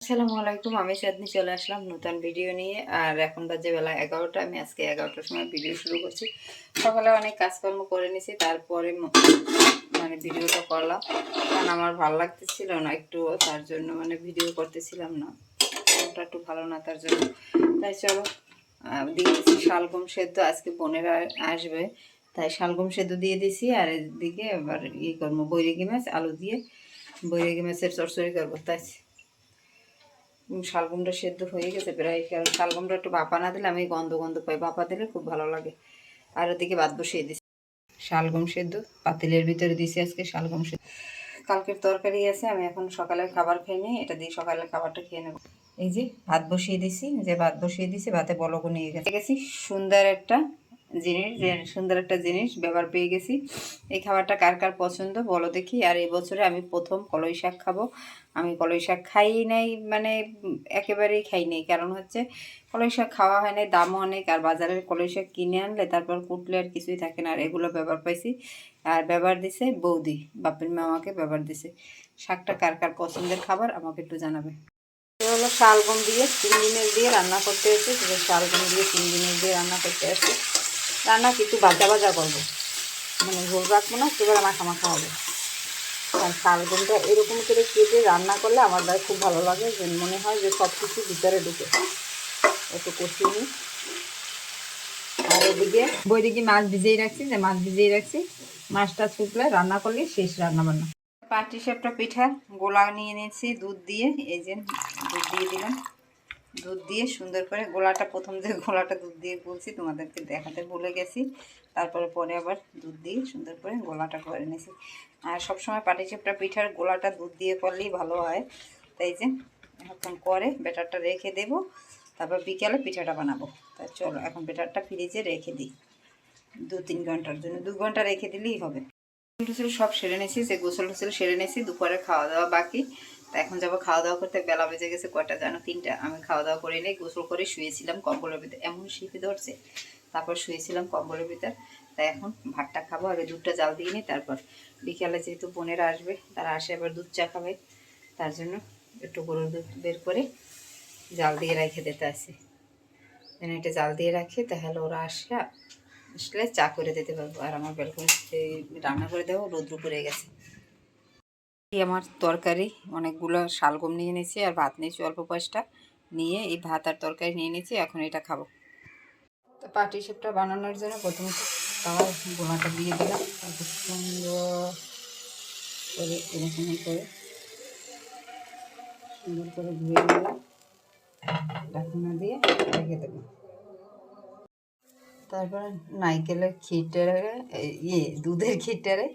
আসসালামু আলাইকুম আমি চাঁদনি চলে আসলাম নতুন ভিডিও নিয়ে। আর এখন বাজে বেলা এগারোটা আমি আজকে এগারোটার সময় ভিডিও শুরু করছি। সকালে অনেক কাজকর্ম করে নিয়েছি তারপরে মানে ভিডিওটা করলাম। কারণ আমার ভালো লাগতেছিল না একটু তার জন্য মানে ভিডিও করতেছিলাম না। মনটা একটু ভালো না তার জন্য। তাই চলো আহ, দিয়ে শালগম সেদ্ধ আজকে বোনেরা আসবে। তাই শালগম সেদ্ধ দিয়ে দিছি আর এদিকে এবার ইয়ে করব বৈরাগী মাছ আলু দিয়ে বৈরাগী মাছের চরচড়ি করব। তাই শালগমটা সেদ্ধ হয়ে গেছে, প্রায় শালগমটা একটু বাপা না দিলে আমি গন্ধ গন্ধ পাই বাপা দিলে খুব ভালো লাগে। আর ওদিকে ভাত বসিয়ে দিছি। শালগম সেদ্ধ, পাতিলের ভিতরে দিছি আজকে শালগম সেদ্ধ। কালকের তরকারি আছে, আমি এখন সকালের খাবার খাইনি এটা দিয়ে সকালের খাবারটা খেয়ে নেব। এই যে ভাত বসিয়ে দিছি, যে ভাত বসিয়ে দিছি, ভাতে বলকও নিয়ে গেছে। গেছি সুন্দর একটা জিনিস যে সুন্দর একটা জিনিস ব্যবহার পেয়ে গেছি। এই খাবারটা কার কার পছন্দ বলো দেখি। আর এই বছরে আমি প্রথম কলই শাক খাব। আমি কলই শাক খাই নাই মানে একেবারেই খাই নাই। কারণ হচ্ছে কলই শাক খাওয়া হয় নাই দামও অনেক। আর বাজারের কলই শাক কিনে আনলে তারপর কুটলে আর কিছুই থাকে না। আর এগুলো ব্যবহার পাইছি। আর ব্যবহার দিছে বৌদি। বাপের মা আমাকে ব্যবহার দিছে। শাকটা কার কার পছন্দের খাবার আমাকে একটু জানাবে। হলো শালগম দিয়ে তিন দিনের দিয়ে রান্না করতে সেটা শালগম দিয়ে তিন দিনের দিয়ে রান্না করতে আসছে রান্না কিছু ভাজা ভাজা করব। মানে ঝোল রাখব না সেবার মাখা মাখা হবে। আর শালগমটা এরকম করে কেটে রান্না করলে আমার দ্বারা খুব ভালো লাগে, যে মনে হয় যে সব কিছু ভিতরে ঢুকে। একটু কষিয়ে নিই। আর ওদিকে বইদিকে মাছ ভিজিয়ে রাখছি, যে মাছ ভিজিয়ে রাখছি। মাছটা ছুটলে রান্না করলে শেষ রান্না বান্না। পাটি সাপটা পিঠা গোলা নিয়ে নিয়েছি দুধ দিয়ে, এই যে দুধ দিয়ে দিলাম। দুধ দিয়ে সুন্দর করে গোলাটা, প্রথম যে গোলাটা দুধ দিয়ে বলছি, তোমাদেরকে দেখাতে ভুলে গেছি। তারপরে পরে আবার দুধ দিয়ে সুন্দর করে গোলাটা করে নিয়েছি আর সবসময় পাটি সাপটা পিঠার গোলাটা দুধ দিয়ে করলেই ভালো হয়। তাই যে, এখন করে ব্যাটারটা রেখে দেবো, তারপর বিকেলে পিঠাটা বানাবো। তা চলো, এখন ব্যাটারটা ফ্রিজে রেখে দিই। দু তিন ঘণ্টার জন্য, দু ঘণ্টা রেখে দিলেই হবে। গোসল টুসল সব সেরে নিয়েছি যে গোসল টুসল সেরে নিয়েছি দুপুরে খাওয়া দাওয়া বাকি। তা এখন যাব খাওয়া দাওয়া করতে। বেলা বেজে গেছে কয়টা জানো? তিনটা। আমি খাওয়া দাওয়া করে নিই গোসল করে শুয়েছিলাম কম্বলের ভিতরে। এমন শীতে ধরছে। তারপর শুয়েছিলাম কম্বলের ভিতর। তাই এখন ভাতটা খাব। আগে দুধটা জাল দিয়ে নিই, তারপর বিকেলে যেহেতু বোনেরা আসবে, তারা আসে আবার দুধ চা খাবে। তার জন্য একটু গরুর দুধ বের করে জাল দিয়ে রেখে দিতে আসে। যেন এটা জাল দিয়ে রাখি, তাহলে ওরা আসে, আসলে চা করে দিতে পারব। আর আমার বেলকনিতে রান্না করে দেবো, রোদ্র পড়ে গেছে। এই আমার তরকারি, অনেকগুলো শালগম নিয়ে নিয়েছি আর ভাত নিয়েছি অল্প পাঁচটা নিয়ে এই ভাত আর তরকারি নিয়ে নিয়েছি, এখন এটা খাব। তো পাটি সাপটা বানানোর জন্য প্রথমে তাওয়ার গোলাটা দিয়ে দিলাম তারপর সুন্দর করে করে, সুন্দর করে ধুয়ে দিলাম ঢাকনা দিয়ে রেখে দেবো। তারপরে নাইকেলের এই ইয়ে দুধের ক্ষীরটারে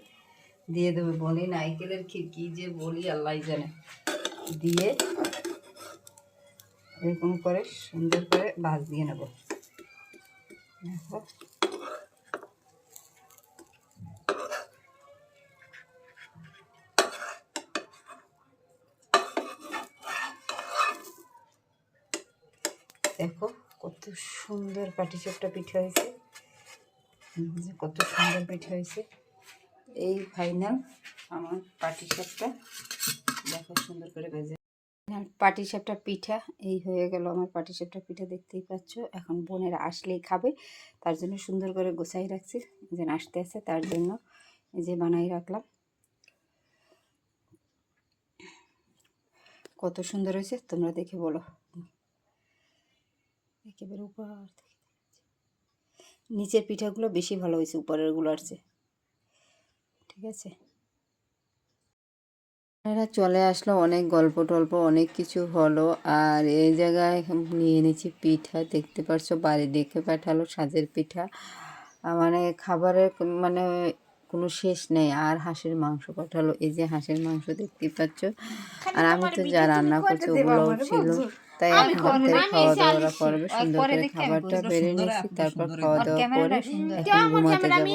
দিয়ে দেবে। বলি নাইকেলের ক্ষীর কী যে বলি, আল্লাহ জানে। দিয়ে এরকম করে সুন্দর করে ভাজ দিয়ে নেব। দেখো কত সুন্দর পাটিসাপটা পিঠা হয়েছে। কত সুন্দর পিঠা হয়েছে। এই ফাইনাল আমার পাটি সাপটা। দেখো সুন্দর করে ভেজে। পাটিসাপটা পিঠা, এই হয়ে গেল আমার পাটিসাপটা পিঠা, দেখতেই পাচ্ছ। এখন বোনেরা আসলেই খাবে, তার জন্য সুন্দর করে গোছাই রাখছি যেন আসতে আসে তার জন্য যে বানাই রাখলাম। কত সুন্দর হয়েছে, তোমরা দেখে বলো। একেবারে উপর নিচের পিঠাগুলো বেশি ভালো হয়েছে উপরেরগুলো ঠিক আছে এরা চলে আসলো অনেক গল্প টল্প অনেক কিছু হলো। আর এই জায়গায় নিয়ে নিয়েছি পিঠা দেখতে পারছ? বাড়ি দেখে পাঠালো সাজের পিঠা। মানে খাবারের মানে কোনো শেষ নেই আর হাঁসের মাংস পাঠালো। এই যে হাঁসের মাংস দেখতেই পাচ্ছ? আর আমি তো যা রান্না করছি ওগুলোও ছিল। তাই এখন খাওয়া দাওয়া করবে সুন্দর করে খাবারটা বেড়ে নিয়েছি তারপর খাওয়া দাওয়া করে এখন ঘুমাতে যাব।